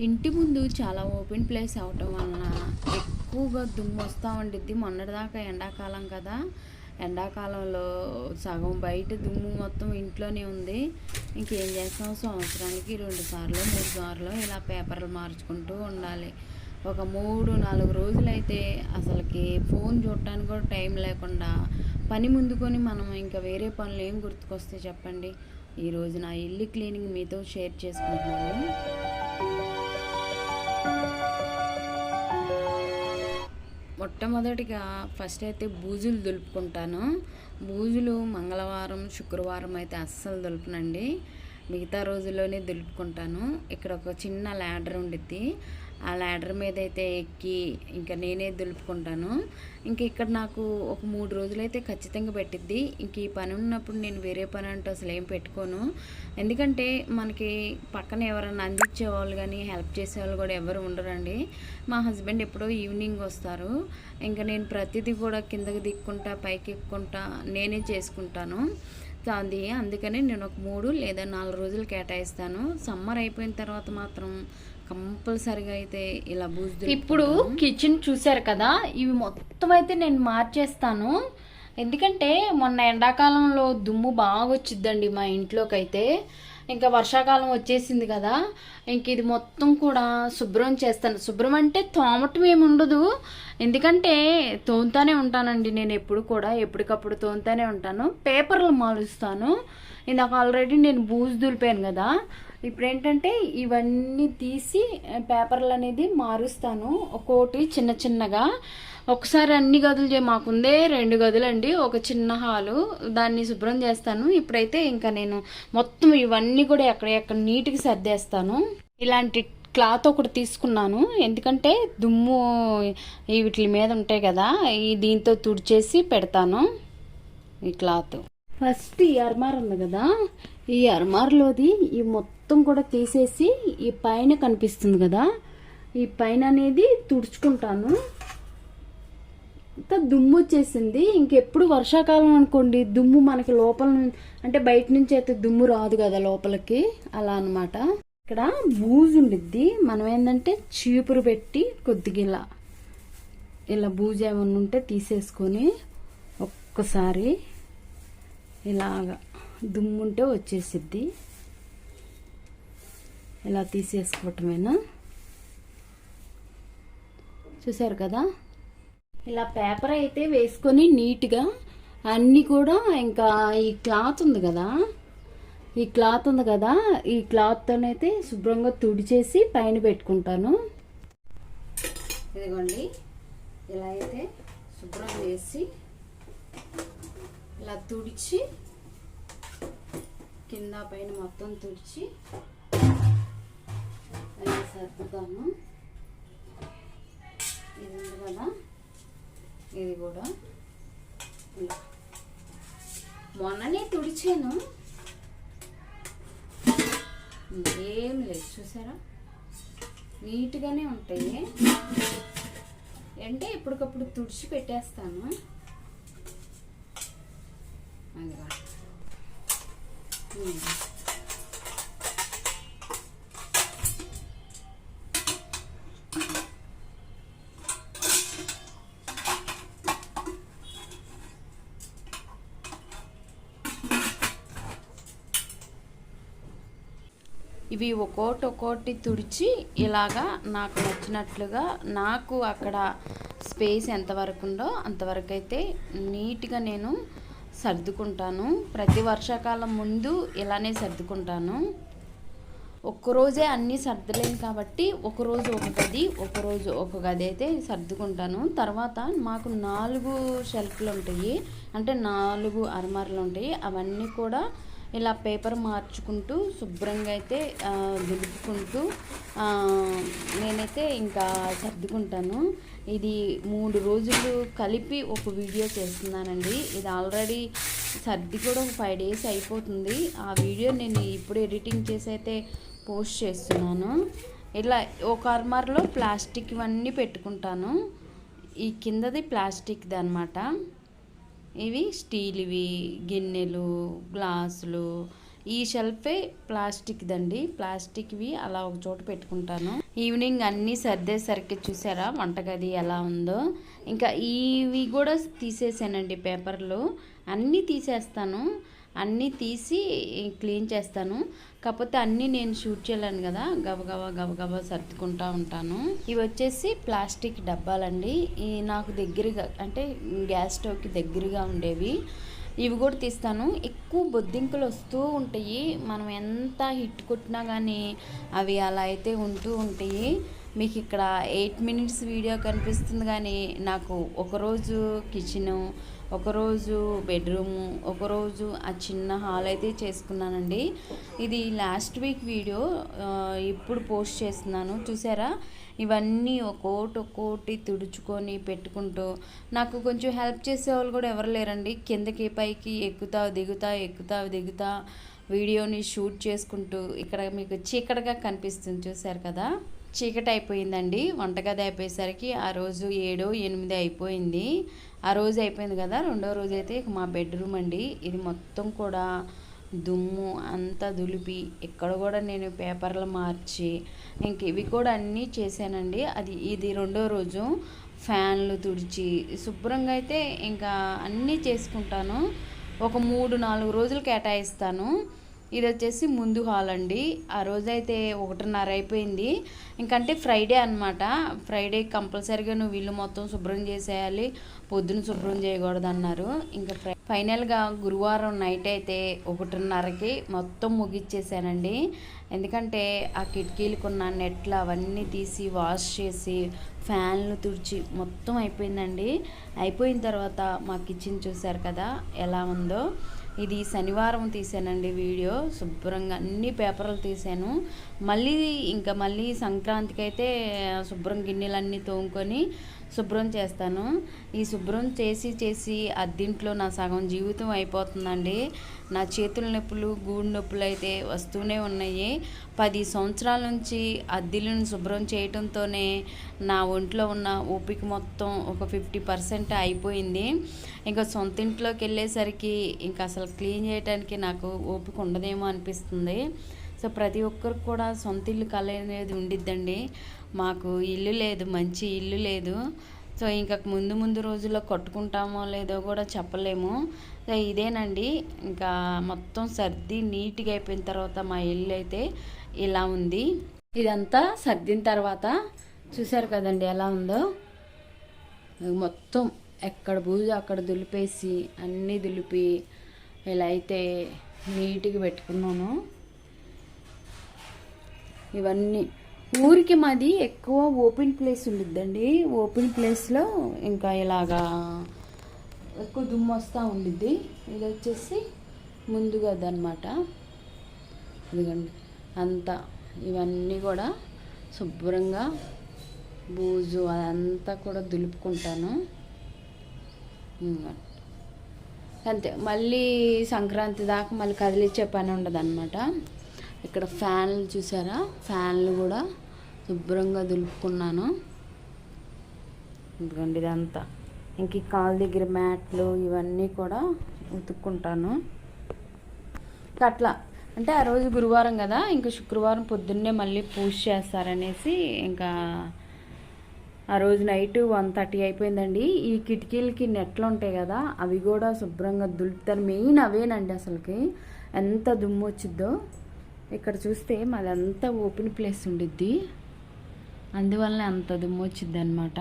ఇంటి ముందు చాలా ఓపెన్ ప్లేస్ అవటం వలన ఎక్కువగా దుమ్ము వస్తూ ఉండిద్ది. మొన్నటిదాకా ఎండాకాలం కదా. ఎండాకాలంలో సగం బయట దుమ్ము మొత్తం ఇంట్లోనే ఉంది. ఇంకేం చేస్తాం? సంవత్సరానికి రెండు సార్లు మూడు సార్లు ఇలా పేపర్లు మార్చుకుంటూ ఉండాలి. ఒక మూడు నాలుగు రోజులైతే అసలుకి ఫోన్ చూడటానికి కూడా టైం లేకుండా పని ముందుకొని మనం ఇంకా వేరే పనులు ఏం గుర్తుకొస్తే చెప్పండి? ఈరోజు నా ఇల్లు క్లీనింగ్ మీతో షేర్ చేసుకుంటున్నాను. మొట్టమొదటిగా ఫస్ట్ అయితే బూజులు దులుపుకుంటాను. బూజులు మంగళవారం శుక్రవారం అయితే అస్సలు దులుపునండి. మిగతా రోజుల్లోనే దులుపుకుంటాను. ఇక్కడ ఒక చిన్న ల్యాడర్ ఉండిద్ది. ఆ ల్యాడర్ మీద అయితే ఎక్కి ఇంకా నేనే దులుపుకుంటాను. ఇంక ఇక్కడ నాకు ఒక మూడు రోజులైతే ఖచ్చితంగా పెట్టిద్ది. ఇంక ఈ పని ఉన్నప్పుడు నేను వేరే పని అంటూ అసలు ఏం పెట్టుకోను. ఎందుకంటే మనకి పక్కన ఎవరైనా అందించే వాళ్ళు కానీ హెల్ప్ చేసే వాళ్ళు కూడా ఎవరు ఉండరండి. మా హస్బెండ్ ఎప్పుడో ఈవినింగ్ వస్తారు. ఇంకా నేను ప్రతిదీ కూడా కిందకి దిక్కుంటా పైకి ఎక్కుంటా నేనే చేసుకుంటాను. సో అది అందుకని నేను ఒక మూడు లేదా నాలుగు రోజులు కేటాయిస్తాను. సమ్మర్ అయిపోయిన తర్వాత మాత్రం కంపల్సరిగా అయితే ఇలా బూజు ఇప్పుడు కిచెన్ చూసారు కదా ఇవి మొత్తం అయితే నేను మార్చేస్తాను. ఎందుకంటే మొన్న ఎండాకాలంలో దుమ్ము బాగా వచ్చిద్దండి మా ఇంట్లోకి అయితే ఇంకా వర్షాకాలం వచ్చేసింది కదా ఇంక ఇది మొత్తం కూడా శుభ్రం చేస్తాను. శుభ్రం అంటే తోమటం ఏమి ఉండదు. ఎందుకంటే తోముతానే ఉంటానండి నేను ఎప్పుడు కూడా ఎప్పటికప్పుడు తోముతానే ఉంటాను. పేపర్లు మారుస్తాను. ఇందాక ఆల్రెడీ నేను బూజు దులిపాను కదా. ఇప్పుడు ఏంటంటే ఇవన్నీ తీసి పేపర్లు అనేది మారుస్తాను. ఒక్కోటి చిన్న చిన్నగా. ఒకసారి అన్ని గదులు చే మాకుందే రెండు గదులండి. ఒక చిన్న హాలు. దాన్ని శుభ్రం చేస్తాను. ఇప్పుడైతే ఇంకా నేను మొత్తం ఇవన్నీ కూడా ఎక్కడ ఎక్కడ నీట్గా సర్దేస్తాను. ఇలాంటి క్లాత్ ఒకటి తీసుకున్నాను. ఎందుకంటే దుమ్ము వీటి మీద ఉంటాయి కదా. ఈ దీంతో తుడిచేసి పెడతాను. ఈ క్లాత్. ఫస్ట్ ఈ అర్మార్ ఉంది కదా ఈ అర్మార్లోది ఈ మొత్తం కూడా తీసేసి ఈ పైన కనిపిస్తుంది కదా ఈ పైన అనేది తుడుచుకుంటాను. అంతా దుమ్ము వచ్చేసింది. ఇంకెప్పుడు వర్షాకాలం అనుకోండి దుమ్ము మనకి లోపల అంటే బయట నుంచి అయితే దుమ్ము రాదు కదా లోపలికి. అలా అన్నమాట. ఇక్కడ బూజు ఉండిద్ది. మనం ఏంటంటే చీపురు పెట్టి కొద్దిగా ఇలా ఇలా బూజు ఏమన్నా ఉంటే తీసేసుకొని ఒక్కసారి ఇలాగా దుమ్ము ఉంటే వచ్చేసిద్ది. ఇలా తీసేసుకోవటమేనా? చూసారు కదా? ఇలా పేపర్ అయితే వేసుకొని నీట్గా అన్నీ కూడా ఇంకా ఈ క్లాత్ ఉంది కదా? ఈ క్లాత్ ఉంది కదా? ఈ క్లాత్తోనైతే శుభ్రంగా తుడిచేసి పైన పెట్టుకుంటాను. ఇదిగోండి. ఇలా అయితే శుభ్రం చేసి ఇలా తుడిచి కింద పైన మొత్తం తుడిచి ఇలా సర్దుతాను. ఇది ఉంది కదా? ఇది కూడా ఇలా. మొన్ననే తుడిచాను. ఏం లేదు చూసారా? నీట్గానే ఉంటాయి. అంటే ఇప్పటికప్పుడు తుడిచి పెట్టేస్తాను. అదిగో. ఇవి ఒక్కోటి ఒక్కోటి తుడిచి ఇలాగా నాకు నచ్చినట్లుగా నాకు అక్కడ స్పేస్ ఎంతవరకు ఉందో అంతవరకు అయితే నీట్గా నేను సర్దుకుంటాను. ప్రతి వర్షాకాలం ముందు ఇలానే సర్దుకుంటాను. ఒక్కరోజే అన్నీ సర్దలేను కాబట్టి ఒకరోజు ఒక గది ఒకరోజు ఒక గది అయితే సర్దుకుంటాను. తర్వాత మాకు నాలుగు షెల్ఫ్లు ఉంటాయి అంటే నాలుగు అర్మార్లు ఉంటాయి అవన్నీ కూడా ఇలా పేపర్ మార్చుకుంటూ శుభ్రంగా అయితే ఆ, దులుపుకుంటూ నేనైతే ఇంకా సర్దుకుంటాను. ఇది మూడు రోజులు కలిపి ఒక వీడియో చేస్తున్నానండి. ఇది ఆల్రెడీ సర్ది కూడా ఒక ఫైవ్ డేస్ అయిపోతుంది. ఆ వీడియో నేను ఇప్పుడు ఎడిటింగ్ చేసి అయితే పోస్ట్ చేస్తున్నాను. ఇలా ఒక అర్మార్లో ప్లాస్టిక్ ఇవన్నీ పెట్టుకుంటాను. ఈ కిందది ప్లాస్టిక్ది అనమాట ఇవి స్టీల్వి గిన్నెలు గ్లాసులు. ఈ షెల్ఫే ప్లాస్టిక్దండి. ప్లాస్టిక్వి అలా ఒక చోట పెట్టుకుంటాను. ఈవినింగ్ అన్నీ సర్దేసరికి చూసారా? వంటగది ఎలా ఉందో. ఇంకా ఇవి కూడా తీసేసానండి పేపర్లు. అన్నీ తీసేస్తాను. అన్నీ తీసి క్లీన్ చేస్తాను. కాకపోతే అన్నీ నేను షూట్ చేయలేను కదా. గబగబా గబగబా సర్దుకుంటా ఉంటాను. ఇవి వచ్చేసి ప్లాస్టిక్ డబ్బాలండి. ఈ నాకు దగ్గరగా అంటే గ్యాస్ స్టవ్కి దగ్గరగా ఉండేవి. ఇవి కూడా తీస్తాను. ఎక్కువ బొద్దింకలు వస్తూ ఉంటాయి. మనం ఎంత హిట్ కొట్టినా కానీ అవి అలా అయితే ఉంటూ ఉంటాయి. మీకు ఇక్కడ ఎయిట్ మినిట్స్ వీడియో కనిపిస్తుంది కానీ నాకు ఒకరోజు కిచెను ఒకరోజు బెడ్రూము ఒకరోజు ఆ చిన్న హాల్ అయితే చేసుకున్నానండి. ఇది లాస్ట్ వీక్ వీడియో ఇప్పుడు పోస్ట్ చేస్తున్నాను. చూసారా? ఇవన్నీ ఒక్కోటి ఒక్కోటి తుడుచుకొని పెట్టుకుంటూ నాకు కొంచెం హెల్ప్ చేసే వాళ్ళు కూడా ఎవరు లేరండి. కిందకి పైకి ఎక్కుతా దిగుతా ఎక్కుతా దిగుతా వీడియోని షూట్ చేసుకుంటూ ఇక్కడ మీకు చీకటిగా కనిపిస్తుంది చూసారు కదా? చీకటి అయిపోయిందండి. వంటగది అయిపోయేసరికి ఆ రోజు ఏడు ఎనిమిది అయిపోయింది. ఆ రోజు అయిపోయింది కదా? రెండో రోజు అయితే మా బెడ్రూమ్ అండి. ఇది మొత్తం కూడా దుమ్ము అంతా దులిపి ఇక్కడ కూడా నేను పేపర్లు మార్చి ఇంక ఇవి కూడా అన్నీ చేశానండి. అది ఇది రెండో రోజు. ఫ్యాన్లు తుడిచి శుభ్రంగా అయితే ఇంకా అన్నీ చేసుకుంటాను. ఒక మూడు నాలుగు రోజులు కేటాయిస్తాను. ఇది వచ్చేసి ముందు హాల్ అండి. ఆ రోజైతే ఒకటిన్నర అయిపోయింది. ఇంకంటే ఫ్రైడే అనమాట ఫ్రైడే కంపల్సరీగా నువ్వు ఇల్లు మొత్తం శుభ్రం చేసేయాలి. పొద్దున శుభ్రం చేయకూడదు అన్నారు ఇంకా ఫైనల్గా గురువారం నైట్ అయితే ఒకటిన్నరకి మొత్తం ముగిచ్చేసానండి. ఎందుకంటే ఆ కిటికీలకున్న నెట్లు అవన్నీ తీసి వాష్ చేసి ఫ్యాన్లు తుడిచి మొత్తం అయిపోయిందండి. అయిపోయిన తర్వాత మా కిచెన్ చూసారు కదా ఎలా ఉందో. ఇది శనివారం తీసానండి వీడియో. శుభ్రంగా అన్ని పేపర్లు తీసాను. మళ్ళీ ఇంకా మళ్ళీ సంక్రాంతికి అయితే శుభ్రం గిన్నెలన్నీ తోముకొని శుభ్రం చేస్తాను. ఈ శుభ్రం చేసి చేసి అద్దింట్లో నా సగం జీవితం అయిపోతుందండి. నా చేతుల నొప్పులు గూడు నొప్పులు అయితే వస్తూనే ఉన్నాయి. పది సంవత్సరాల నుంచి అద్దెలను శుభ్రం చేయటంతోనే నా ఒంట్లో ఉన్న ఓపిక మొత్తం ఒక ఫిఫ్టీ పర్సెంట్ అయిపోయింది. ఇంకా సొంత ఇంట్లోకి వెళ్ళేసరికి ఇంకా అసలు క్లీన్ చేయడానికి నాకు ఓపిక ఉండదేమో అనిపిస్తుంది. సో ప్రతి ఒక్కరికి కూడా సొంత ఇల్లు కళ అనేది ఉండిద్దండి. మాకు ఇల్లు లేదు మంచి ఇల్లు లేదు. సో ఇంకా ముందు ముందు రోజుల్లో కట్టుకుంటామో లేదో కూడా చెప్పలేము. సో ఇదేనండి. ఇంకా మొత్తం సర్ది నీట్గా అయిపోయిన తర్వాత మా ఇల్లు అయితే ఇలా ఉంది. ఇదంతా సర్దిన తర్వాత చూసారు కదండి ఎలా ఉందో? మొత్తం ఎక్కడ బూజు అక్కడ దులిపేసి అన్నీ దులిపి ఇలా అయితే నీట్గా పెట్టుకున్నాను. ఇవన్నీ. ఊరికి మాది ఎక్కువ ఓపెన్ ప్లేస్ ఉండిద్దండి. ఓపెన్ ప్లేస్లో ఇంకా ఇలాగా ఎక్కువ దుమ్ము వస్తూ ఉండిద్ది. ఇది వచ్చేసి ముందుగా అదనమాట ఇదిగండి. అంతా ఇవన్నీ కూడా శుభ్రంగా బూజు అదంతా కూడా దులుపుకుంటాను. అంతే. మళ్ళీ సంక్రాంతి దాకా మళ్ళీ కదిలిచ్చే పని ఉండదు అనమాట ఇక్కడ ఫ్యాన్లు చూసారా? ఫ్యాన్లు కూడా శుభ్రంగా దులుపుకున్నాను. ఎందుకండి ఇదంతా. ఇంక కాలు దగ్గర మ్యాట్లు ఇవన్నీ కూడా ఉతుక్కుంటాను. అట్లా. అంటే ఆ రోజు గురువారం కదా ఇంకా శుక్రవారం పొద్దున్నే మళ్ళీ పూజ చేస్తారనేసి ఇంకా ఆ రోజు నైట్ వన్ థర్టీ అయిపోయిందండి. ఈ కిటికీలకి నెట్లు ఉంటాయి కదా అవి కూడా శుభ్రంగా దులుపుతారు. మెయిన్ అవేనండి అసలుకి. ఎంత దుమ్ము వచ్చిద్దో. ఇక్కడ చూస్తే మాది అంతా ఓపెన్ ప్లేస్ ఉండిద్ది. అందువల్ల అంత దుమ్ము వచ్చిద్ది అనమాట